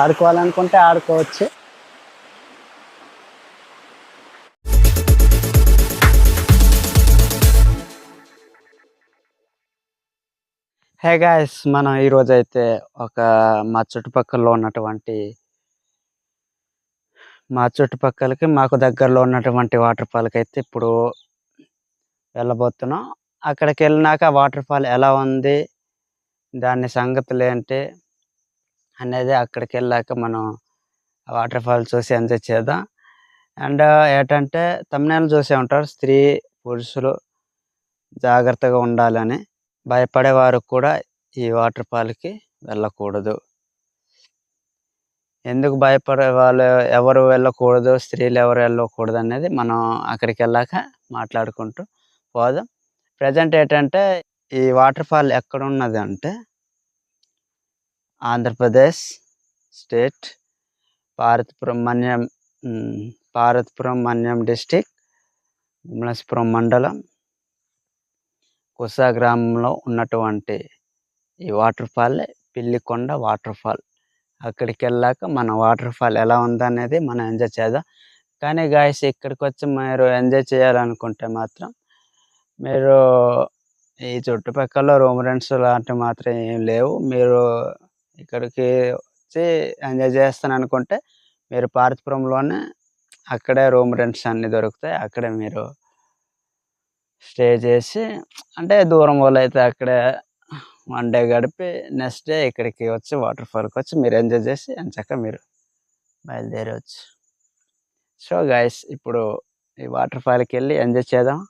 ఆడుకోవాలనుకుంటే ఆడుకోవచ్చు. Hey guys మనం ఈరోజు అయితే ఒక మా చుట్టుపక్కల ఉన్నటువంటి మా చుట్టుపక్కలకి మాకు దగ్గరలో ఉన్నటువంటి వాటర్ ఫాల్కి అయితే ఇప్పుడు వెళ్ళబోతున్నాం. అక్కడికి వెళ్ళినాక వాటర్ ఫాల్ ఎలా ఉంది దాని సంగతులు ఏంటి అనేది అక్కడికి వెళ్ళాక మనం వాటర్ ఫాల్ చూసి ఎంజాయ్ చేద్దాం. అండ్ ఏంటంటే తమిళనాడు చూసే ఉంటారు. స్త్రీ పురుషులు జాగ్రత్తగా ఉండాలని భయపడేవారు కూడా ఈ వాటర్ ఫాల్కి వెళ్ళకూడదు. ఎందుకు భయపడే వాళ్ళు ఎవరు వెళ్ళకూడదు స్త్రీలు ఎవరు వెళ్ళకూడదు అనేది మనం అక్కడికి వెళ్ళాక మాట్లాడుకుంటూ పోదాం. ప్రజెంట్ ఏంటంటే ఈ వాటర్ ఫాల్ ఎక్కడ ఉన్నది అంటే ఆంధ్రప్రదేశ్ స్టేట్ పార్వతీపురం మన్యం ఉమ్, మన్యం డిస్టిక్ గుమలస్పురం మండలం. కుసా గ్రామంలో ఉన్నటువంటి ఈ waterfall Pillikonda waterfall అక్కడికి వెళ్ళాక మన వాటర్ ఫాల్ ఎలా ఉందనేది మనం ఎంజాయ్ చేద్దాం. కానీ గాయస్ ఇక్కడికి వచ్చి మీరు ఎంజాయ్ చేయాలనుకుంటే మాత్రం మీరు ఈ చుట్టుపక్కల రూమ్ రెంట్స్ లాంటివి మాత్రం ఏం లేవు. మీరు ఇక్కడికి వచ్చి ఎంజాయ్ చేస్తాను అనుకుంటే మీరు పార్వతీపురంలోనే అక్కడే రూమ్ రెంట్స్ అన్నీ దొరుకుతాయి. అక్కడే మీరు స్టే చేసి అంటే దూరం వాళ్ళు అయితే అక్కడే వన్ డే గడిపి నెక్స్ట్ డే ఇక్కడికి వచ్చి వాటర్ ఫాల్కి వచ్చి మీరు ఎంజాయ్ చేసి ఎంచక్క మీరు బయలుదేరవచ్చు సో గాయస్ ఇప్పుడు ఈ వాటర్ ఫాల్కి వెళ్ళి ఎంజాయ్ చేద్దాం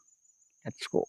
లెట్స్ గో.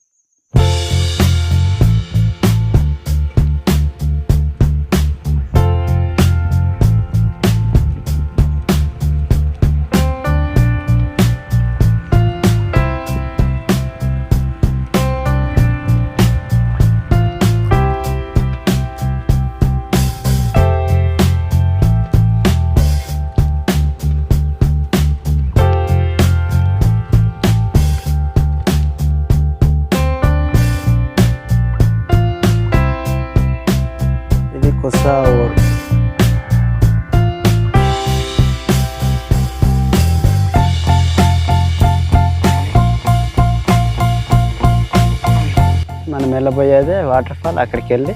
ఫాల్ అక్కడికి వెళ్ళి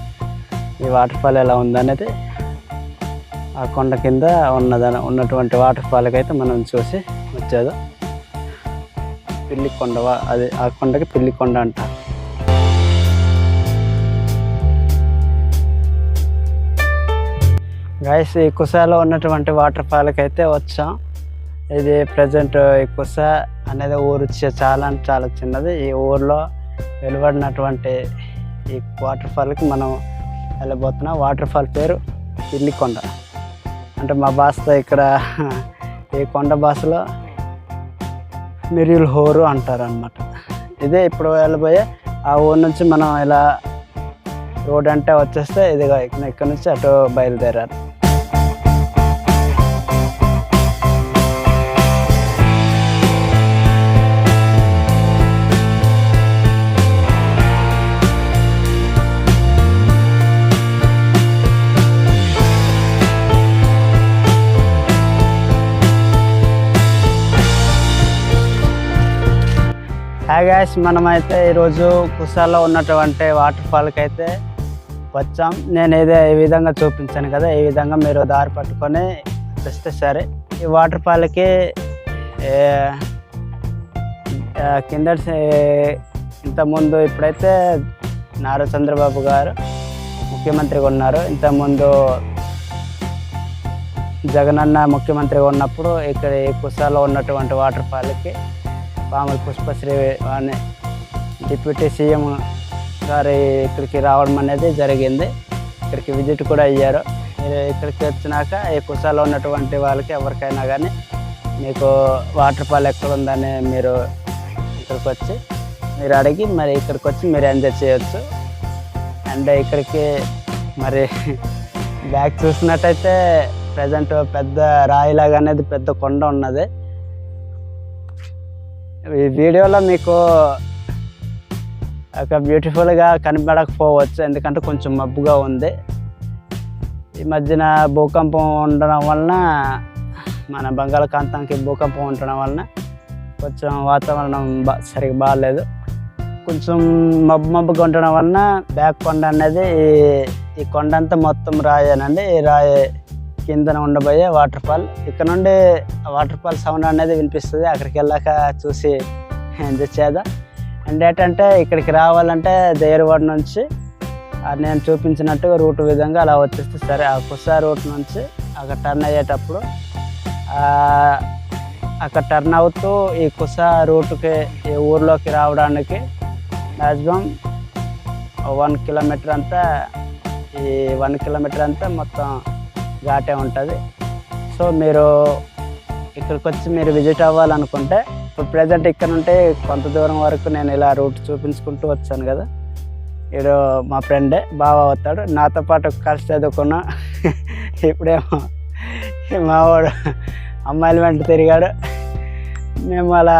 ఈ వాటర్ ఫాల్ ఎలా ఉందనేది ఆ కొండ కింద ఉన్నదని ఉన్నటువంటి వాటర్ ఫాల్కి అయితే మనం చూసి వచ్చేది పిల్లి కొండ అది ఆ కొండకి పిల్లి కొండ అంటారు గైస్ ఈ కుసాలో ఉన్నటువంటి వాటర్ ఫాల్కి అయితే వచ్చాం. ఇది ప్రజెంట్ ఈ కుస అనేది ఊరు చాలా అంటే చాలా చిన్నది. ఈ ఊర్లో వెలువడినటువంటి ఈ వాటర్ ఫాల్కి మనం వెళ్ళబోతున్నాం వాటర్ ఫాల్ పేరు పిల్లికొండ అంటే మా భాషతో ఇక్కడ ఈ కొండ భాషలో మిరియుల్ హోరు అంటారనమాట ఇదే ఇప్పుడు వెళ్ళబోయే ఆ ఊరు నుంచి మనం ఇలా రోడ్ అంటే వచ్చేస్తే ఇదిగో ఇక్కడ ఇక్కడ నుంచి అటు బయలుదేరారు. గ్యాస్ మనమైతే ఈరోజు కుసాలో ఉన్నటువంటి వాటర్ ఫాల్కి అయితే వచ్చాం. నేను ఏదో ఈ విధంగా చూపించాను కదా ఈ విధంగా మీరు దారి పట్టుకొని వస్తే సరే. ఈ వాటర్ ఫాల్కి కింద ఇంతకుముందు ఇప్పుడైతే నారా చంద్రబాబు గారు ముఖ్యమంత్రిగా ఉన్నారు. ఇంతకుముందు జగనన్న ముఖ్యమంత్రిగా ఉన్నప్పుడు ఇక్కడ ఈ కుసాలో ఉన్నటువంటి వాటర్ ఫాల్కి పాముల పుష్పశ్రీ అని డిప్యూటీ సీఎం గారి ఇక్కడికి రావడం అనేది జరిగింది. ఇక్కడికి విజిట్ కూడా అయ్యారు. మీరు ఇక్కడికి వచ్చినాక ఈ కుసాలో ఉన్నటువంటి వాళ్ళకి ఎవరికైనా కానీ మీకు వాటర్ ఫాల్ ఎక్కడ ఉందని మీరు ఇక్కడికి వచ్చి మీరు అడిగి మరి ఇక్కడికి వచ్చి మీరు ఎంజాయ్ చేయొచ్చు. అండ్ ఇక్కడికి మరి బ్యాక్ చూసినట్టయితే ప్రజెంట్ పెద్ద రాయిలాగా అనేది పెద్ద కొండ ఉన్నది. ఈ వీడియోలో మీకు ఒక బ్యూటిఫుల్గా కనబడకపోవచ్చు ఎందుకంటే కొంచెం మబ్బుగా ఉంది. ఈ మధ్యన భూకంపం ఉండడం వలన మన బంగాళాఖాతానికి భూకంపం ఉండడం వలన కొంచెం వాతావరణం బా సరిగ్గా బాగాలేదు కొంచెం మబ్బు మబ్బుగా ఉండడం వలన బ్యాక్ కొండ అనేది ఈ- కొండంతా మొత్తం రాయేనండి. ఈ రాయి కిందన ఉండబోయే వాటర్ ఫాల్ ఇక్కడ నుండి వాటర్ ఫాల్ సౌండ్ అనేది వినిపిస్తుంది. అక్కడికి వెళ్ళాక చూసి ఎంజాయ్ చేద్దాం. అండ్ ఏంటంటే ఇక్కడికి రావాలంటే దేవరవాడ నుంచి నేను చూపించినట్టుగా రూట్ విధంగా అలా వచ్చేస్తే సరే. ఆ కుసా రూట్ నుంచి అక్కడ టర్న్ అయ్యేటప్పుడు అక్కడ టర్న్ అవుతూ ఈ కుసా రూట్కి ఈ ఊర్లోకి రావడానికి మ్యాక్సిమం వన్ కిలోమీటర్ అంతా ఈ వన్ కిలోమీటర్ అంతా మొత్తం ఘాటే ఉంటుంది. సో మీరు ఇక్కడికి వచ్చి మీరు విజిట్ అవ్వాలనుకుంటే ఇప్పుడు ప్రజెంట్ ఇక్కడ నుండి కొంత దూరం వరకు నేను ఇలా రూట్ చూపించుకుంటూ వచ్చాను కదా. ఈడు మా ఫ్రెండే బాగా అవుతాడు నాతో పాటు కలిసి చదువుకున్నా. ఇప్పుడేమో మావాడు అమ్మాయిల వెంట తిరిగాడు. మేము అలా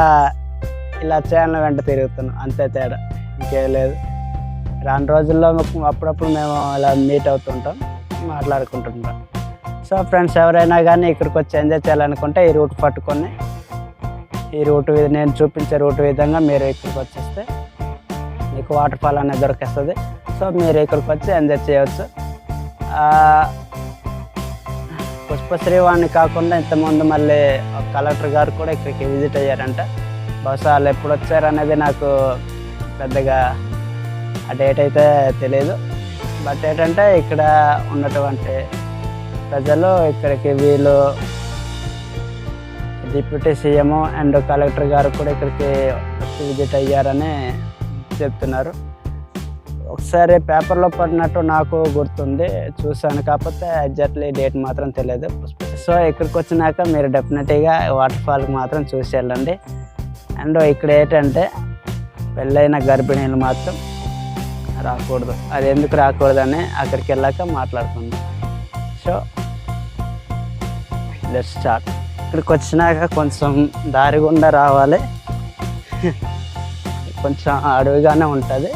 ఇలా చేయాలని వెంట తిరుగుతున్నాం. అంతే తేడా. ఇంకేం లేదు. రాను రోజుల్లో అప్పుడప్పుడు మేము ఇలా మీట్ అవుతుంటాం మాట్లాడుకుంటుంటాం. సో ఫ్రెండ్స్ ఎవరైనా కానీ ఇక్కడికి వచ్చి ఎంజాయ్ చేయాలనుకుంటే ఈ రూట్ పట్టుకొని ఈ రూట్ నేను చూపించే రూట్ విధంగా మీరు ఇక్కడికి వచ్చేస్తే మీకు వాటర్ ఫాల్ అనేది దొరికేస్తుంది. సో మీరు ఇక్కడికి వచ్చి ఎంజాయ్ చేయవచ్చు పుష్పశ్రీ వాడిని కాకుండా ఇంతకుముందు మళ్ళీ కలెక్టర్ గారు కూడా ఇక్కడికి విజిట్ అయ్యారంట. బహుశా వాళ్ళు ఎప్పుడు వచ్చారు అనేది నాకు పెద్దగా ఆ డేట్ అయితే తెలియదు బట్ ఏంటంటే ఇక్కడ ఉన్నటువంటి ప్రజలు ఇక్కడికి వీళ్ళు డిప్యూటీ సీఎం అండ్ కలెక్టర్ గారు కూడా ఇక్కడికి వచ్చి విజిట్ అయ్యారని చెప్తున్నారు. ఒకసారి పేపర్లో పడినట్టు నాకు గుర్తుంది చూశాను కాకపోతే ఎగ్జాక్ట్లీ డేట్ మాత్రం తెలియదు. సో ఇక్కడికి వచ్చినాక మీరు డెఫినెట్గా వాటర్ ఫాల్కి మాత్రం చూసి వెళ్ళండి. అండ్ ఇక్కడ ఏంటంటే పెళ్ళైన గర్భిణీలు మాత్రం రాకూడదు. అది ఎందుకు రాకూడదని అక్కడికి వెళ్ళాక మాట్లాడుకుందాం. సో లెట్ స్టార్ట్ ఇక్కడికి వచ్చినాక కొంచెం దారి గుండా రావాలి. కొంచెం అడవిగానే ఉంటుంది.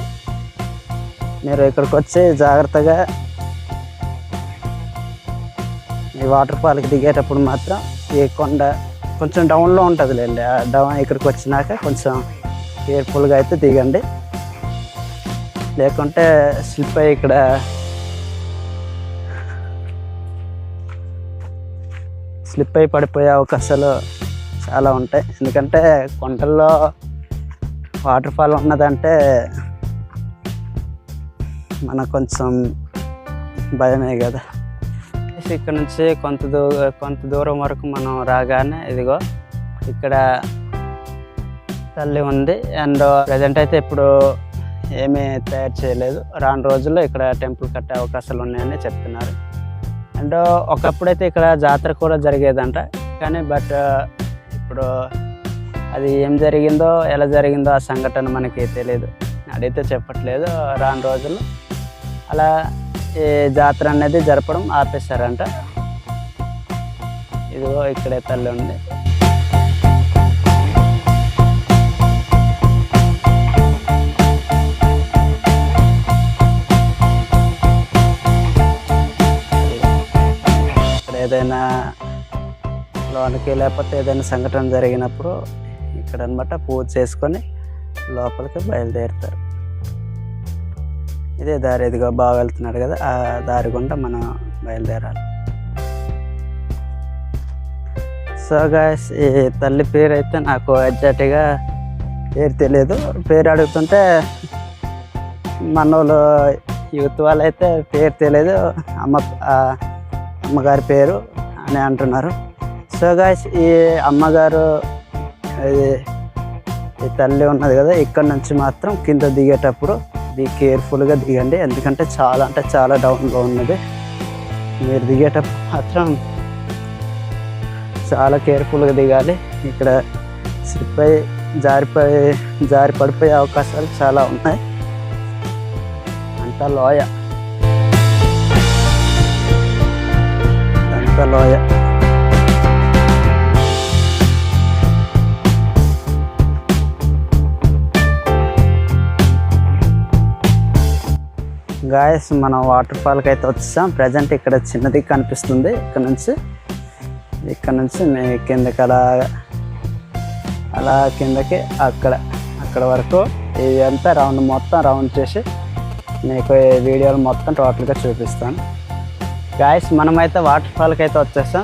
మీరు ఇక్కడికి వచ్చి జాగ్రత్తగా ఈ వాటర్ ఫాల్కి దిగేటప్పుడు మాత్రం ఈ కొండ కొంచెం డౌన్లో ఉంటుంది లేండి ఆ డౌన్ ఇక్కడికి వచ్చినాక కొంచెం కేర్ఫుల్గా అయితే దిగండి. లేకుంటే స్లిప్ అయ్యి ఇక్కడ స్లిప్ అయి పడిపోయే అవకాశాలు చాలా ఉంటాయి. ఎందుకంటే కొండల్లో వాటర్ ఫాల్ ఉన్నదంటే మనకు కొంచెం భయమే కదా. ఇక్కడ నుంచి కొంత దూ కొంత దూరం వరకు మనం రాగానే ఇదిగో ఇక్కడ తల్లి ఉంది. అండ్ ప్రజెంట్ అయితే ఇప్పుడు ఏమీ తయారు చేయలేదు. రాను రోజుల్లో ఇక్కడ టెంపుల్ కట్టే అవకాశాలు ఉన్నాయని చెప్తున్నారు. అండ్ ఒకప్పుడైతే ఇక్కడ జాతర కూడా జరిగేదంట. కానీ బట్ ఇప్పుడు అది ఏం జరిగిందో ఎలా జరిగిందో ఆ సంఘటన మనకి తెలియదు అడిగితే చెప్పట్లేదు రాను రోజుల్లో. అలా ఈ జాతర అనేది జరపడం ఆపేశారంట. ఇదిగో ఇక్కడే తల్లి ఉంది. ఏదైనా లోనికి లేకపోతే ఏదైనా సంఘటన జరిగినప్పుడు ఇక్కడ అనమాట పూజ చేసుకొని లోపలికి బయలుదేరుతారు. ఇదే దారి ఇదిగో బాగా వెళ్తున్నాడు కదా ఆ దారి గుండా మనం బయలుదేరాలి. సో గాయస్ ఈ తల్లి పేరు అయితే నాకు ఎగ్జాక్ట్గా పేరు తెలియదు పేరు అడుగుతుంటే మన వాళ్ళు యూత్ వాళ్ళు అయితే పేరు తెలియదు అమ్మ అమ్మగారి పేరు అని అంటున్నారు. సో గాయస్ ఈ అమ్మగారు ఇది ఈ తల్లి ఉన్నది కదా ఇక్కడ నుంచి మాత్రం కింద దిగేటప్పుడు ఇది కేర్ఫుల్గా దిగండి. ఎందుకంటే చాలా అంటే చాలా డౌన్గా ఉన్నది. మీరు దిగేటప్పుడు మాత్రం చాలా కేర్ఫుల్గా దిగాలి. ఇక్కడ స్లిప్ అయ్యి జారిపోయి జారి పడిపోయే అవకాశాలు చాలా ఉన్నాయి. అంతా లోయ. అంతా లోయ గాయస్ మనం వాటర్ ఫాల్కి అయితే వచ్చాం ప్రజెంట్ ఇక్కడ చిన్నది కనిపిస్తుంది. ఇక్కడ నుంచి ఇక్కడ నుంచి మేము కిందకి అలా అలా కిందకి అక్కడ అక్కడ వరకు ఇదంతా రౌండ్ మొత్తం రౌండ్ చేసి మీకు వీడియోలు మొత్తం టోటల్గా చూపిస్తాను. గాయస్ మనమైతే వాటర్ ఫాల్కి అయితే వచ్చేసాం.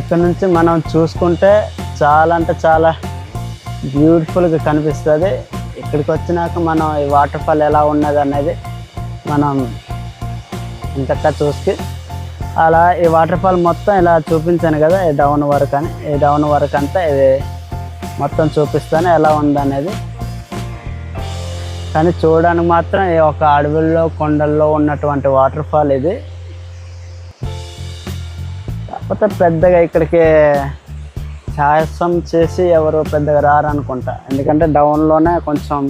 ఇక్కడ నుంచి మనం చూసుకుంటే చాలా అంటే చాలా బ్యూటిఫుల్గా కనిపిస్తుంది. ఇక్కడికి వచ్చినాక మనం ఈ వాటర్ ఫాల్ ఎలా ఉన్నది అనేది మనం ఇంతకా చూసి అలా ఈ వాటర్ ఫాల్ మొత్తం ఇలా చూపించాను కదా ఈ డౌన్ వరకు అని. ఈ డౌన్ వరకు అంతా ఇది మొత్తం చూపిస్తాను ఎలా ఉందనేది. కానీ చూడడానికి మాత్రం ఈ ఒక అడవుల్లో కొండల్లో ఉన్నటువంటి వాటర్ ఫాల్ ఇది. కాకపోతే పెద్దగా ఇక్కడికి సాహసం చేసి ఎవరు పెద్దగా రారనుకుంటా. ఎందుకంటే డౌన్లోనే కొంచెం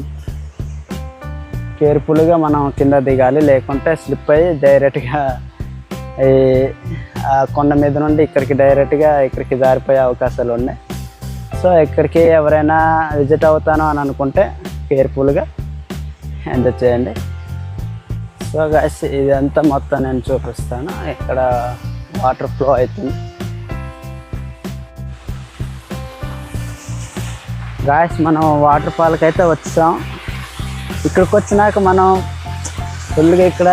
కేర్ఫుల్గా మనం కింద దిగాలి. లేకుంటే స్లిప్ అయ్యి డైరెక్ట్గా ఈ కొండ మీద నుండి ఇక్కడికి డైరెక్ట్గా ఇక్కడికి జారిపోయే అవకాశాలు ఉన్నాయి. సో ఇక్కడికి ఎవరైనా విజిట్ అవుతాను అని అనుకుంటే కేర్ఫుల్గా ఎంజాయ్ చేయండి. సో గైస్ ఇదంతా మొత్తం నేను చూపిస్తాను. ఇక్కడ వాటర్ ఫ్లో అవుతుంది. గాయస్ మనం వాటర్ ఫాల్కి అయితే వచ్చాం. ఇక్కడికి వచ్చినాక మనం ఫుల్గా ఇక్కడ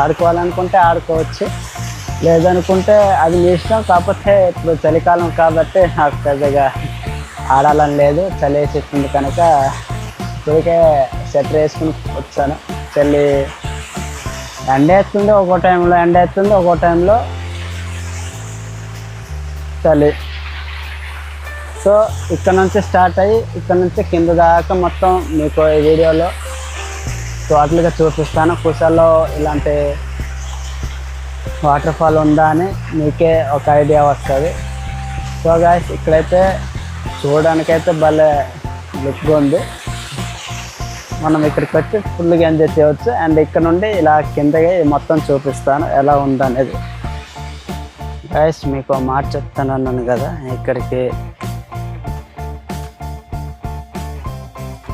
ఆడుకోవాలనుకుంటే ఆడుకోవచ్చు. లేదనుకుంటే అది మీ ఇష్టం. కాకపోతే ఇప్పుడు చలికాలం కాబట్టి నాకు పెద్దగా ఆడాలని లేదు. చలి వేసేస్తుంది కనుక ఇప్పటికే స్వెటర్ వేసుకుని వచ్చాను. చలి ఎండ వేస్తుంది ఒక్కో టైంలో ఎండ వేస్తుంది ఒక్కో టైంలో పెట్టాలి. సో ఇక్కడ నుంచి స్టార్ట్ అయ్యి ఇక్కడ నుంచి కింద దాకా మొత్తం మీకు ఈ వీడియోలో టోటల్గా చూపిస్తాను. కుషాల్లో ఇలాంటి వాటర్ ఫాల్ ఉందా అని మీకే ఒక ఐడియా వస్తుంది. సో గాయస్ ఇక్కడైతే చూడడానికైతే భలే లుక్గా ఉంది. మనం ఇక్కడికి వచ్చి ఫుల్గా ఎంజాయ్ చేయవచ్చు. అండ్ ఇక్కడ నుండి ఇలా కిందకి మొత్తం చూపిస్తాను ఎలా ఉందనేది. గాయస్ మీకు మాట చెప్తానన్నాను కదా ఇక్కడికి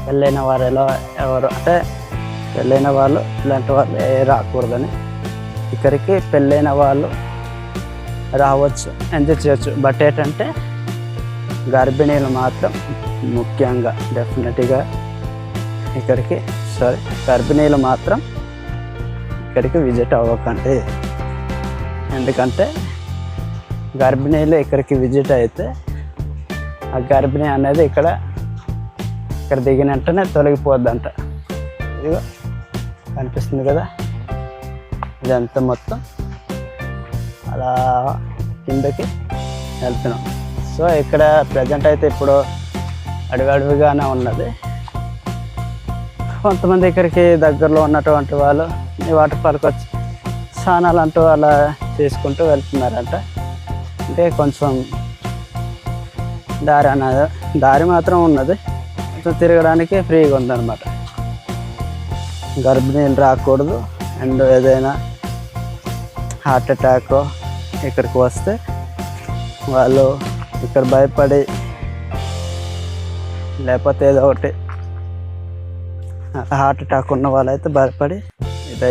పెళ్ళైన వారు ఎలా ఎవరు అంటే పెళ్ళైన వాళ్ళు ఇలాంటి వాళ్ళు రాకూడదని. ఇక్కడికి పెళ్ళైన వాళ్ళు రావచ్చు ఎంజాయ్ చేయొచ్చు? బట్ ఏంటంటే గర్భిణీలు మాత్రం ముఖ్యంగా డెఫినెట్గా ఇక్కడికి సారీ గర్భిణీలు మాత్రం ఇక్కడికి విజిట్ అవ్వకండి. ఎందుకంటే గర్భిణీలు ఇక్కడికి విజిట్ అయితే ఆ గర్భిణి అనేది ఇక్కడ ఇక్కడ దిగిన వెంటనే తొలగిపోద్దంట. ఇదిగో కనిపిస్తుంది కదా? ఇదంతా మొత్తం అలా కిందకి వెళ్తున్నాం. సో ఇక్కడ ప్రజెంట్ అయితే ఇప్పుడు అడవి అడవిగానే ఉన్నది. కొంతమంది ఇక్కడికి దగ్గరలో ఉన్నటువంటి వాళ్ళు ఈ వాటర్ పార్క్ వచ్చి స్నానాలు అంటూ అలా చేసుకుంటూ వెళ్తున్నారంట. అంటే కొంచెం దారి అన్నది. దారి మాత్రం ఉన్నది. కొంచెం తిరగడానికి ఫ్రీగా ఉందన్నమాట. గర్భిణీలు రాకూడదు. అండ్ ఏదైనా హార్ట్ అటాక్ ఇక్కడికి వస్తే వాళ్ళు ఇక్కడ భయపడి లేకపోతే ఏదో ఒకటి హార్ట్ అటాక్ ఉన్న వాళ్ళైతే భయపడి ఇది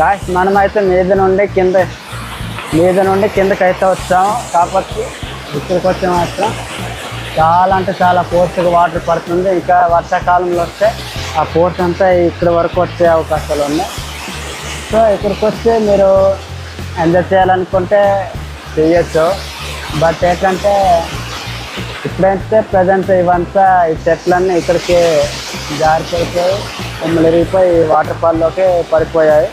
గాయస్ మనమైతే మీద నుండి కింద మీద నుండి కిందకి అయితే వచ్చాము కాకపోతే ఇక్కడికి వచ్చే మాత్రం చాలా అంటే చాలా ఫోర్స్గా వాటర్ పడుతుంది. ఇంకా వర్షాకాలంలో వస్తే ఆ ఫోర్స్ అంతా ఇక్కడ వరకు వచ్చే అవకాశాలు ఉన్నాయి. సో ఇక్కడికి వస్తే మీరు ఎంజాయ్ చేయాలనుకుంటే చేయొచ్చు. బట్ ఏంటంటే ఇప్పుడైతే ప్రజెంట్ ఇవంతా ఈ చెట్లన్నీ ఇక్కడికి జారిపోయిపోయి మిమ్మల్ని వాటర్ ఫాల్లోకి పడిపోయాయి.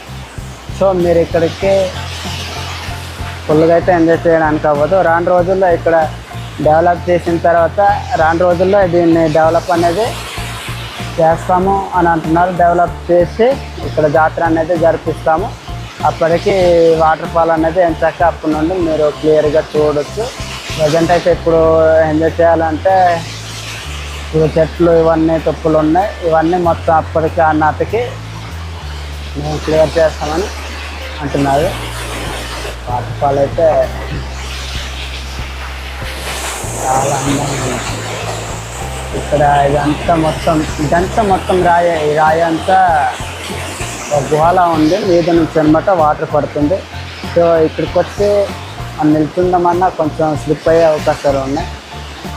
సో మీరు ఇక్కడికి ఫుల్గా అయితే ఎంజాయ్ చేయడానికి అవ్వదు. రాను రోజుల్లో ఇక్కడ డెవలప్ చేసిన తర్వాత రాను రోజుల్లో దీన్ని డెవలప్ అనేది చేస్తాము అని అంటున్నారు. డెవలప్ చేసి ఇక్కడ జాతర అనేది జరిపిస్తాము. అప్పటికి వాటర్ ఫాల్ అనేది ఎంచక్క అప్పటి నుండి మీరు క్లియర్గా చూడొచ్చు. ప్రజెంట్ అయితే ఇప్పుడు ఎంజాయ్ చేయాలంటే ఇప్పుడు చెట్లు ఇవన్నీ తొప్పులు ఉన్నాయి. ఇవన్నీ మొత్తం అప్పటికి ఆ నాటికి మేము క్లియర్ చేస్తామని అంటున్నారు. వాటర్ ఫాల్ అయితే చాలా అందంగా ఇక్కడ ఇదంతా మొత్తం ఇదంతా మొత్తం రాయ ఈ రాయి అంతా ఒక గుహలా ఉంది. మీద నుంచి అనమాట వాటర్ పడుతుంది. సో ఇక్కడికి వచ్చి మనం నిల్చుందామన్నా కొంచెం స్లిప్ అయ్యే అవకాశాలు ఉన్నాయి.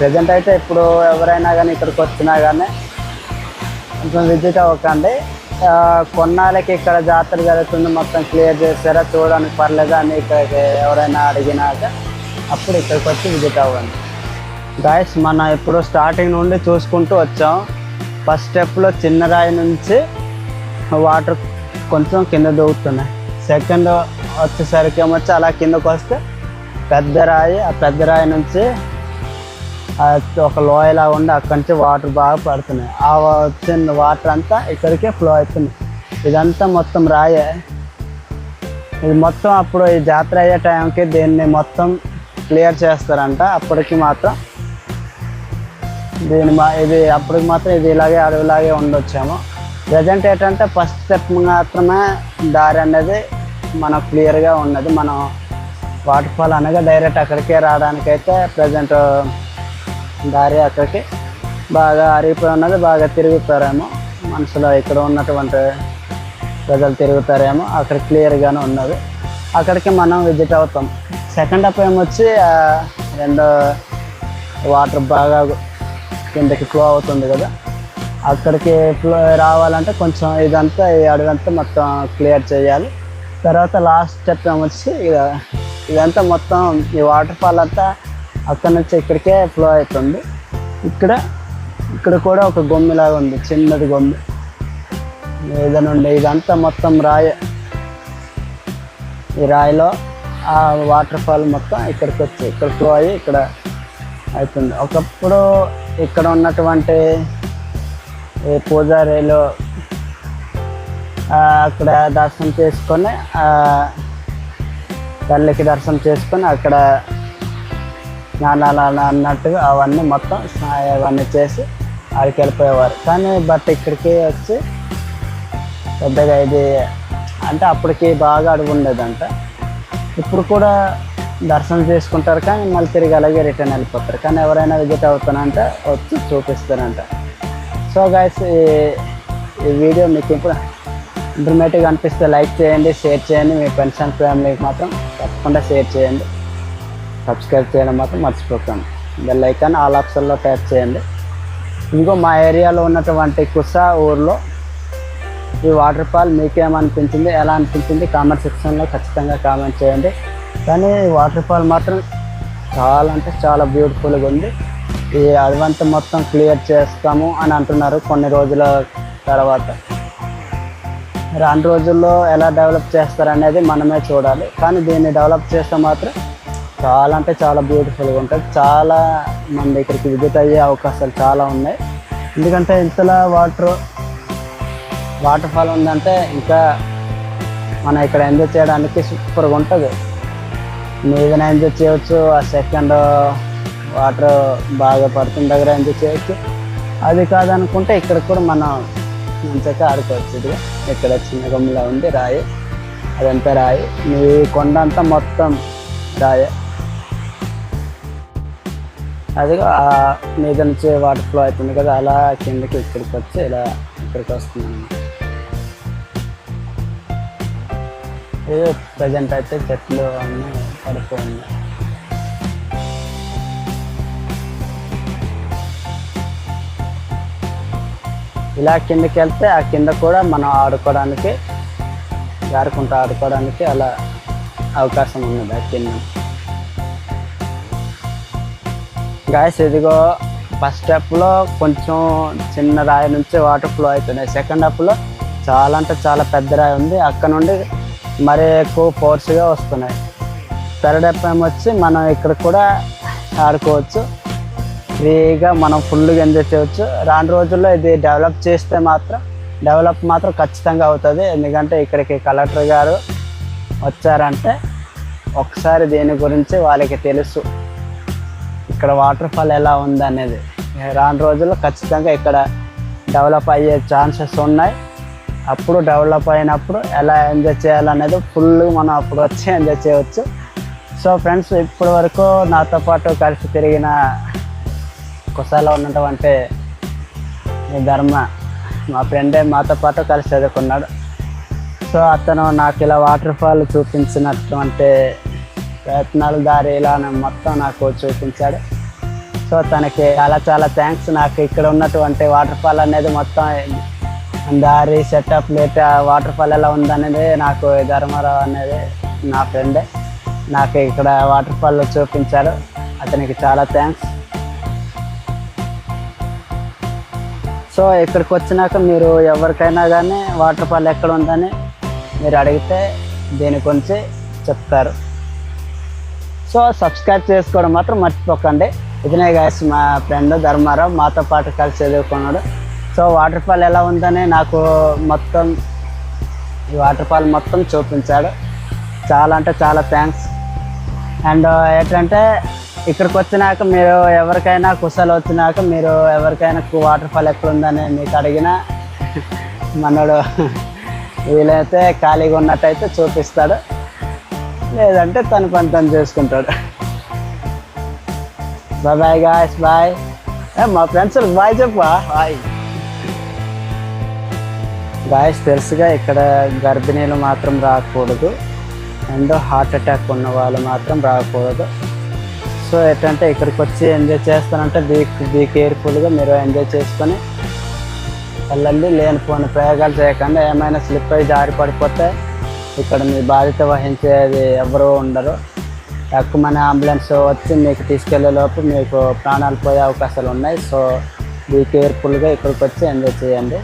ప్రజెంట్ అయితే ఇప్పుడు ఎవరైనా కానీ ఇక్కడికి వచ్చినా కానీ కొంచెం విజిట్ అవ్వకండి. కొన్నాళ్ళకి ఇక్కడ జాతర జరుగుతుంది మొత్తం క్లియర్ చేస్తారా చూడడానికి పర్లేదా అని ఇక్కడికి ఎవరైనా అడిగినాక అప్పుడు ఇక్కడికి వచ్చి విజిట్ అవ్వండి. గాయస్ మనం ఇప్పుడు స్టార్టింగ్ నుండి చూసుకుంటూ వచ్చాం. ఫస్ట్ స్టెప్లో చిన్న రాయి నుంచి వాటర్ కొంచెం కింద దూకుతున్నాయి. సెకండ్ వచ్చేసరికి ఏమొచ్చి అలా కిందకు వస్తే పెద్ద రాయి ఆ పెద్ద రాయి నుంచి ఒక లోయలా ఉండి అక్కడి నుంచి వాటర్ బాగా పడుతున్నాయి. ఆ వచ్చిన వాటర్ అంతా ఇక్కడికే ఫ్లో అవుతుంది. ఇదంతా మొత్తం రాయే. ఇది మొత్తం అప్పుడు ఈ జాతర అయ్యే టైంకి దీన్ని మొత్తం క్లియర్ చేస్తారంట. అప్పటికి మాత్రం దీని మా ఇది అప్పటికి మాత్రం ఇది ఇలాగే అడవిలాగే ఉండొచ్చాము. ప్రజెంట్ ఏంటంటే ఫస్ట్ స్టెప్ మాత్రమే దారి అనేది మనకు క్లియర్గా ఉన్నది. మనం వాటర్ ఫాల్ అనగా డైరెక్ట్ అక్కడికే రావడానికైతే ప్రజెంట్ దారి అక్కడికి. బాగా అరిగిపోయి ఉన్నది బాగా తిరుగుతారేమో. మనసులో ఇక్కడ ఉన్నటువంటి ప్రజలు తిరుగుతారేమో. అక్కడ క్లియర్గానే ఉన్నది. అక్కడికి మనం విజిట్ అవుతాం. సెకండ్ అప్ ఏమొచ్చి రెండో వాటర్ బాగా కిందకి ఫ్లో అవుతుంది కదా. అక్కడికి ఫ్లో రావాలంటే కొంచెం ఇదంతా ఈ అడవంతా మొత్తం క్లియర్ చేయాలి. తర్వాత లాస్ట్ స్టెప్ ఏమొచ్చి ఇదంతా మొత్తం ఈ వాటర్ ఫాల్ అంతా అక్కడ నుంచి ఇక్కడికే ఫ్లో అవుతుంది. ఇక్కడ ఇక్కడ కూడా ఒక గొమ్మిలాగా ఉంది చిన్నది గొమ్మి. ఏదైనా ఉండే ఇదంతా మొత్తం రాయ. ఈ రాయిలో ఆ వాటర్ ఫాల్ మొత్తం ఇక్కడికి వచ్చి ఇక్కడ ఫ్లో అయ్యి ఇక్కడ అవుతుంది. ఒకప్పుడు ఇక్కడ ఉన్నటువంటి ఈ పూజారీలు అక్కడ దర్శనం చేసుకొని తల్లికి దర్శనం చేసుకొని అక్కడ అలా అన్నట్టుగా అవన్నీ మొత్తం అవన్నీ చేసి ఆడికి వెళ్ళిపోయేవారు. కానీ బట్ ఇక్కడికి వచ్చి పెద్దగా ఇది అంటే అప్పటికి బాగా అడుగు ఉండేదంట. ఇప్పుడు కూడా దర్శనం చేసుకుంటారు కానీ మళ్ళీ తిరిగి అలాగే రిటర్న్ వెళ్ళిపోతారు. కానీ ఎవరైనా విజిట్ అవుతానంటే వచ్చి చూపిస్తారంట. సో గైస్ ఈ వీడియో మీకు ఇప్పుడు ఇన్ఫర్మేటివ్గా అనిపిస్తే లైక్ చేయండి షేర్ చేయండి. మీ ఫ్రెండ్స్ అండ్ ఫ్యామిలీకి మాత్రం తప్పకుండా షేర్ చేయండి. సబ్స్క్రైబ్ చేయడం మాత్రం మర్చిపోకండి. బెల్ ఐకాన్ ఆల్ ఆప్షన్లో ట్యాప్ చేయండి. ఇంకో మా ఏరియాలో ఉన్నటువంటి కుసా ఊర్లో ఈ వాటర్ ఫాల్ మీకేమనిపించింది ఎలా అనిపించింది? కామెంట్ సెక్షన్లో ఖచ్చితంగా కామెంట్ చేయండి. కానీ వాటర్ ఫాల్ మాత్రం చాలా అంటే చాలా బ్యూటిఫుల్గా ఉంది. ఈ అడవంతా మొత్తం క్లియర్ చేస్తాము అని అంటున్నారు కొన్ని రోజుల తర్వాత. రాను రోజుల్లో ఎలా డెవలప్ చేస్తారనేది మనమే చూడాలి. కానీ దీన్ని డెవలప్ చేస్తే మాత్రం చాలా అంటే చాలా బ్యూటిఫుల్గా ఉంటుంది చాలా మంది ఇక్కడికి విజిట్ అయ్యే అవకాశాలు చాలా ఉన్నాయి. ఎందుకంటే ఇంతలా వాటర్ వాటర్ ఫాల్ ఉందంటే ఇంకా మనం ఇక్కడ ఎంజాయ్ చేయడానికి సూపర్గా ఉంటుంది. ఏదైనా ఎంజాయ్ చేయవచ్చు ఆ సెకండ్ వాటర్ బాగా పడుతున్న దగ్గర ఎంజాయ్ చేయొచ్చు. అది కాదనుకుంటే ఇక్కడ కూడా మనం మంచిగా ఆడుకోవచ్చు. ఇది ఇక్కడ చిన్న గమ్ములా ఉంది రాయి. అదంతా రాయి. మీ కొండ అంతా మొత్తం రాయి. అదిగో మీద నుంచి వాటర్ ఫ్లో అవుతుంది కదా అలా కిందకి ఇక్కడికి వచ్చి ఇలా ఇక్కడికి వస్తుంది ఇది ప్రజెంట్ అయితే చెట్లు అన్నీ పడిపోయింది. ఇలా కిందకి వెళ్తే ఆ కింద కూడా మనం ఆడుకోవడానికి జారుకుంటూ ఆడుకోవడానికి అలా అవకాశం ఉన్నది ఆ కింద. గాయస్ ఇదిగో ఫస్ట్ స్టెప్లో కొంచెం చిన్న రాయి నుంచి వాటర్ ఫ్లో అవుతున్నాయి. సెకండ్ హాఫ్లో చాలా అంటే చాలా పెద్ద రాయి ఉంది. అక్కడ నుండి మరీ ఎక్కువ ఫోర్స్గా వస్తున్నాయి. థర్డ్ స్టెప్ వచ్చి మనం ఇక్కడ కూడా ఆడుకోవచ్చు. ఫ్రీగా మనం ఫుల్గా ఎంజాయ్ చేయవచ్చు. రాను రోజుల్లో ఇది డెవలప్ చేస్తే మాత్రం డెవలప్ మాత్రం ఖచ్చితంగా అవుతుంది. ఎందుకంటే ఇక్కడికి కలెక్టర్ గారు వచ్చారంటే ఒకసారి దీని గురించి వాళ్ళకి తెలుసు. ఇక్కడ వాటర్ ఫాల్ ఎలా ఉంది అనేది రాను రోజుల్లో ఖచ్చితంగా ఇక్కడ డెవలప్ అయ్యే ఛాన్సెస్ ఉన్నాయి. అప్పుడు డెవలప్ అయినప్పుడు ఎలా ఎంజాయ్ చేయాలనేది ఫుల్ మనం అప్పుడు వచ్చి ఎంజాయ్ చేయవచ్చు. సో ఫ్రెండ్స్ ఇప్పటి వరకు నాతో పాటు కలిసి తిరిగిన కుసాలో ఉన్నటువంటి ధర్మ మా ఫ్రెండే మాతో పాటు కలిసి చదువుకున్నాడు. సో అతను నాకు ఇలా వాటర్ ఫాల్ చూపించినటువంటి ప్రయత్నాలు దారి ఇలా మొత్తం నాకు చూపించాడు. సో తనకి చాలా చాలా థ్యాంక్స్ నాకు ఇక్కడ ఉన్నటువంటి వాటర్ ఫాల్ అనేది మొత్తం దారి సెటప్ లేట్ వాటర్ ఫాల్ ఎలా ఉందనేది నాకు ధర్మారావు అనేది నా ఫ్రెండే నాకు ఇక్కడ వాటర్ ఫాల్ చూపించాడు. అతనికి చాలా థ్యాంక్స్ సో ఇక్కడికి వచ్చినాక మీరు ఎవరికైనా కానీ వాటర్ ఫాల్ ఎక్కడ ఉందని మీరు అడిగితే దీని గురించి చెప్తారు. సో సబ్స్క్రైబ్ చేసుకోవడం మాత్రం మర్చిపోకండి. ఇదినే గాయస్ మా ఫ్రెండ్ ధర్మారావు మాతో పాటు కలిసి చదువుకున్నాడు. సో వాటర్ ఫాల్ ఎలా ఉందని నాకు మొత్తం ఈ వాటర్ ఫాల్ మొత్తం చూపించాడు. చాలా అంటే చాలా థ్యాంక్స్ అండ్ uh, ఏంటంటే ఇక్కడికి వచ్చినాక మీరు ఎవరికైనా కుసలు వచ్చినాక మీరు ఎవరికైనా వాటర్ ఫాల్ ఎక్కడ ఉందని మీకు అడిగినా మనోడు వీలైతే ఖాళీగా ఉన్నట్టయితే చూపిస్తాడు. లేదంటే తన పని తను చేసుకుంటాడు. బాయ్ బాయ్ గాయస్ బాయ్ మా ఫ్రెండ్స్ బాయ్ చెప్పా. బాయ్ గాయస్ తెలుసుగా ఇక్కడ గర్భిణీలు మాత్రం రాకూడదు. అండ్ హార్ట్ అటాక్ ఉన్న వాళ్ళు మాత్రం రాకూడదు. సో ఎట్లంటే ఇక్కడికి వచ్చి ఎంజాయ్ చేస్తానంటే బీ బీ కేర్ఫుల్గా మీరు ఎంజాయ్ చేసుకొని వెళ్ళండి. లేనిపోని ప్రయోగాలు చేయకుండా. ఏమైనా స్లిప్ అయి జారి పడిపోతే ఇక్కడ మీ బాధ్యత వహించేది ఎవరు ఉండరు. తక్కువ అంబులెన్స్ వచ్చి మీకు తీసుకెళ్ళే లోపు మీకు ప్రాణాలు పోయే అవకాశాలు ఉన్నాయి. సో బీ కేర్ఫుల్గా ఇక్కడికి వచ్చి ఎంజాయ్ చేయండి.